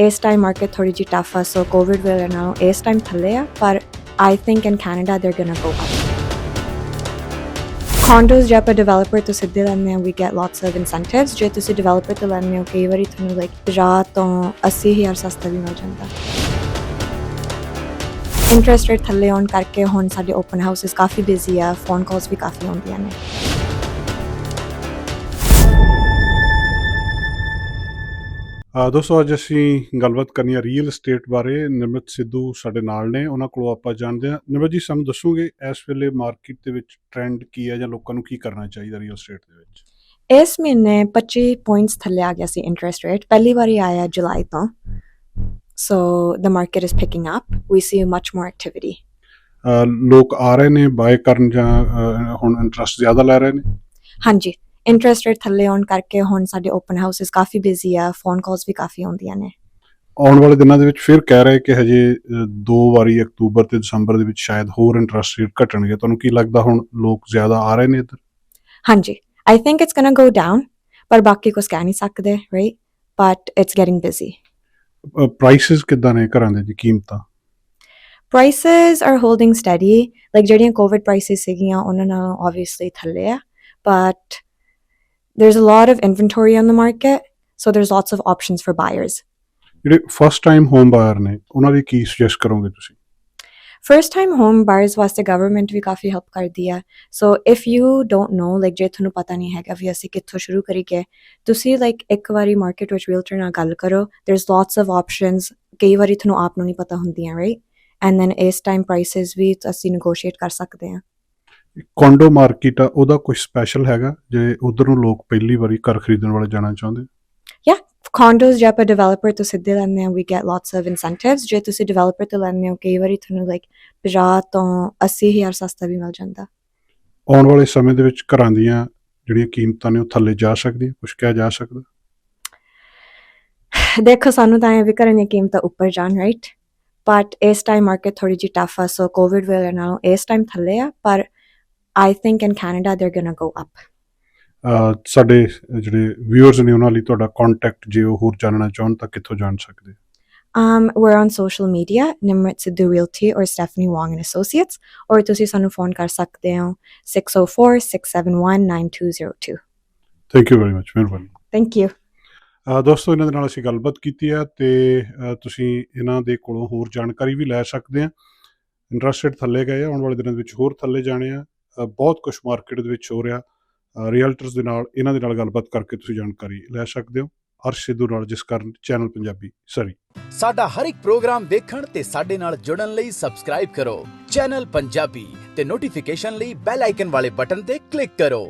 ਇਸ time market ਥੋੜੀ ਜਿਹੀ ਟਫ ਆ ਸੋ ਕੋਵਿਡ ਵੇਲੇ ਨਾਲੋਂ ਇਸ ਟਾਈਮ ਥੱਲੇ ਆ, ਪਰ ਆਈ ਥਿੰਕ ਇਨ ਕੈਨੇਡਾ ਦੇ ਗੋਣਾ ਗੋ ਅਪ condos ਜੇ ਆਪਾਂ ਡਿਵੈਲਪਰ ਤੋਂ ਸਿੱਧੇ ਲੈਂਦੇ ਆ we get lots of incentives ਜੇ ਤੁਸੀਂ ਡਿਵੈਲਪਰ ਤੋਂ ਲੈਂਦੇ ਹੋ, ਕਈ ਵਾਰੀ ਤੁਹਾਨੂੰ ਲਾਈਕ 50 ਤੋਂ 80 ਹਜ਼ਾਰ ਸਸਤਾ ਵੀ ਮਿਲ ਜਾਂਦਾ। ਇੰਟਰਸਟ ਰੇਟ ਥੱਲੇ ਆਉਣ ਕਰਕੇ ਹੁਣ ਸਾਡੇ ਓਪਨ ਹਾਊਸਸ ਕਾਫੀ ਬਿਜ਼ੀ ਆ ਫੋਨ ਕਾਲਸ ਵੀ ਕਾਫੀ ਆਉਂਦੀਆਂ ਨੇ। ਦੋਸਤੋ ਅੱਜ ਅਸੀਂ ਗੱਲਬਾਤ ਕਰਨੀ ਹੈ ਰੀਅਲ ਏਸਟੇਟ ਬਾਰੇ। ਨਿਮਰਤ ਸਿੱਧੂ ਸਾਡੇ ਨਾਲ ਨੇ ਉਹਨਾਂ ਕੋਲੋਂ ਆਪਾਂ ਜਾਣਦੇ ਹਾਂ। ਨਿਮਰਤ ਜੀ ਸਾਨੂੰ ਦੱਸੋਗੇ ਇਸ ਵੇਲੇ ਮਾਰਕੀਟ ਦੇ ਵਿੱਚ ਟ੍ਰੈਂਡ ਕੀ ਹੈ ਜਾਂ ਲੋਕਾਂ ਨੂੰ ਕੀ ਕਰਨਾ ਚਾਹੀਦਾ ਰੀਅਲ ਏਸਟੇਟ ਦੇ ਵਿੱਚ? ਇਸ ਮਹੀਨੇ 25 ਪੁਆਇੰਟਸ ਥੱਲੇ ਆ ਗਿਆ ਸੀ ਇੰਟਰਸਟ ਰੇਟ ਪਹਿਲੀ ਵਾਰੀ ਆਇਆ ਜੁਲਾਈ ਤੋਂ। So the market is picking up we see much more activity ਲੋਕ ਆ ਰਹੇ ਨੇ ਬਾਏ ਕਰਨ ਜਾਂ ਹੁਣ ਇੰਟਰਸਟ ਜ਼ਿਆਦਾ ਲੈ ਰਹੇ ਨੇ? ਹਾਂਜੀ। ਇੰਟਰਸਟ ਰੇਟ ਥੱਲੇ ਆਉਣ ਕਰਕੇ ਹੁਣ ਸਾਡੇ ਓਪਨ ਹਾਊਸਸ ਕਾਫੀ ਬਿਜ਼ੀ ਆ ਫੋਨ ਕਾਲਸ ਵੀ ਕਾਫੀ ਆਉਂਦੀਆਂ ਨੇ। ਆਉਣ ਵਾਲੇ ਦਿਨਾਂ ਦੇ ਵਿੱਚ ਫਿਰ ਕਹਿ ਰਹੇ ਕਿ ਹਜੇ ਦੋ ਵਾਰੀ ਅਕਤੂਬਰ ਤੇ ਦਸੰਬਰ ਦੇ ਵਿੱਚ ਸ਼ਾਇਦ ਹੋਰ ਇੰਟਰਸਟ ਰੇਟ ਘਟਣਗੇ। ਤੁਹਾਨੂੰ ਕੀ ਲੱਗਦਾ ਹੁਣ ਲੋਕ ਜ਼ਿਆਦਾ ਆ ਰਹੇ ਨੇ ਇੱਧਰ? ਹਾਂਜੀ I think it's gonna go down ਪਰ ਬਾਕੀ ਕੁਝ ਕਹਿ ਨਹੀਂ ਸਕਦੇ right but it's getting busy prices ਕਿੱਦਾਂ ਨੇ ਘਰਾਂ ਦੇ ਜੀ ਕੀਮਤਾਂ? Prices are holding steady. Like ਜਿਹੜੀਆਂ covid prices ਸੀਗੀਆਂ ਉਹਨਾਂ ਨਾਲ obviously ਥੱਲੇ ਆ। But there's a lot of inventory on the market so there's lots of options for buyers ਜਿਹੜੇ ਫਸਟ ਟਾਈਮ ਹੋਮ ਬਾਇਰ ਨੇ ਉਹਨਾਂ ਲਈ ਕੀ ਸੁਜੈਸਟ ਕਰੋਗੇ ਤੁਸੀਂ first time home buyers ਵਾਸਤੇ government ਵੀ ਕਾਫੀ help ਕਰਦੀ ਆ so if you don't know like ਜੇ ਤੁਹਾਨੂੰ ਪਤਾ ਨਹੀਂ ਹੈਗਾ ਵੀ ਅਸੀਂ ਕਿੱਥੋਂ ਸ਼ੁਰੂ ਕਰੀਏ ਤੁਸੀਂ like ਇੱਕ ਵਾਰੀ market ਵਿੱਚ realtor ਨਾਲ ਗੱਲ ਕਰੋ there's lots of options ਕਈ ਵਾਰੀ ਤੁਹਾਨੂੰ ਆਪ ਨੂੰ ਨਹੀਂ ਪਤਾ ਹੁੰਦੀਆਂ right and then ਇਸ time prices ਵੀ ਅਸੀਂ negotiate ਕਰ ਸਕਦੇ ਹਾਂ ਕੋਂਡੋ ਮਾਰਕੀਟ ਆ ਉਹਦਾ ਕੁਝ ਸਪੈਸ਼ਲ ਹੈਗਾ? ਜੇ ਉਧਰ ਨੂੰ ਲੋਕ ਪਹਿਲੀ ਵਾਰੀ ਘਰ ਖਰੀਦਣ ਵਾਲੇ ਜਾਣਾ ਚਾਹੁੰਦੇ? Condos ਜੇ ਆਪਾਂ ਡਿਵੈਲਪਰ ਤੋਂ ਸਿੱਧੇ ਲੈਂਦੇ ਆ we get lots of incentives ਜੇ ਤੁਸੀਂ ਡਿਵੈਲਪਰ ਤੋਂ ਲੈਂਦੇ ਹੋ ਕਈ ਵਾਰੀ ਤੁਹਾਨੂੰ ਲਾਈਕ 50 ਤੋਂ 80 ਹਜ਼ਾਰ ਸਸਤਾ ਵੀ ਮਿਲ ਜਾਂਦਾ। ਆਉਣ ਵਾਲੇ ਸਮੇਂ ਦੇ ਵਿੱਚ ਘਰਾਂ ਦੀਆਂ ਜਿਹੜੀਆਂ ਕੀਮਤਾਂ ਨੇ ਉਹ ਥੱਲੇ ਜਾ ਸਕਦੀਆਂ? ਕੁਝ ਕਿਹਾ ਜਾ ਸਕਦਾ? ਦੇਖੋ ਸਾਨੂੰ ਤਾਂ ਇਹ ਵੀ ਕਰਨ ਦੀ ਕੀਮਤਾਂ ਉੱਪਰ ਜਾਣ ਰਾਈਟ ਬਟ ਇਸ ਟਾਈਮ ਮਾਰਕੀਟ ਥੋੜੀ ਜਿਹੀ ਟਫ ਆ ਸੋ ਕੋਵਿਡ ਵੇਲੇ ਨਾਲੋਂ ਇਸ ਟਾਈਮ ਥੱਲੇ ਆ ਪਰ ਆਈ ਥਿੰਕ ਇਨ ਕੈਨੇਡਾ ਦੇ ਗੋਣਾ ਗੋ ਅਪ ਅਹ ਸਾਡੇ ਜਿਹੜੇ ਵਿਊਅਰਸ ਨੇ ਉਹਨਾਂ ਲਈ ਤੁਹਾਡਾ ਕੰਟੈਕਟ ਜੇ ਉਹ ਹੋਰ ਜਾਣਨਾ ਚਾਹਣ ਤਾਂ ਕਿੱਥੋਂ ਜਾਣ ਸਕਦੇ? Um, we're on social media, Nimrit Sidhu Realty or Stephanie Wong and Associates, or ਤੁਸੀਂ ਸਾਨੂੰ ਫੋਨ ਕਰ ਸਕਦੇ ਹੋ 604-671-9202. ਥੈਂਕ ਯੂ ਵੈਰੀ ਮਚ ਮਿਹਰਬਾਨੀ। Thank you. ਅਹ ਦੋਸਤੋ ਇਹਨਾਂ ਦੇ ਨਾਲ ਅਸੀਂ ਗੱਲਬਾਤ ਕੀਤੀ ਹੈ ਤੇ ਅਹ ਤੁਸੀਂ ਇਹਨਾਂ ਦੇ ਕੋਲੋਂ ਹੋਰ ਜਾਣਕਾਰੀ ਵੀ ਲੈ ਸਕਦੇ ਆ। ਇੰਟਰਸਟ ਰੇਟ ਥੱਲੇ ਗਏ ਆ ਆਉਣ ਵਾਲੇ ਦਿਨਾਂ ਦੇ ਵਿੱਚ ਹੋਰ ਥੱਲੇ ਜਾਣੇ ਆ। ਬਹੁਤ ਕੁਝ ਮਾਰਕੀਟ ਦੇ ਵਿੱਚ ਹੋ ਰਿਹਾ। ਰੀਅਲਟਰਸ ਦੇ ਨਾਲ, ਇਹਨਾਂ ਦੇ ਨਾਲ ਗੱਲਬਾਤ ਕਰਕੇ ਤੁਸੀਂ ਜਾਣਕਾਰੀ ਲੈ ਸਕਦੇ ਹੋ। ਅਰਸ਼ ਸਿੱਧੂ ਨਾਲ ਜਿਸ ਕਾਰਨ ਚੈਨਲ ਪੰਜਾਬੀ ਸਰੀ ਸਾਡਾ ਹਰ ਇੱਕ ਪ੍ਰੋਗਰਾਮ ਵੇਖਣ ਤੇ ਸਾਡੇ ਨਾਲ ਜੁੜਨ ਲਈ ਸਬਸਕ੍ਰਾਈਬ ਕਰੋ। ਚੈਨਲ ਪੰਜਾਬੀ ਤੇ ਨੋਟੀਫਿਕੇਸ਼ਨ ਲਈ ਬੈਲ ਆਈਕਨ ਵਾਲੇ ਬਟਨ ਤੇ ਕਲਿੱਕ ਕਰੋ।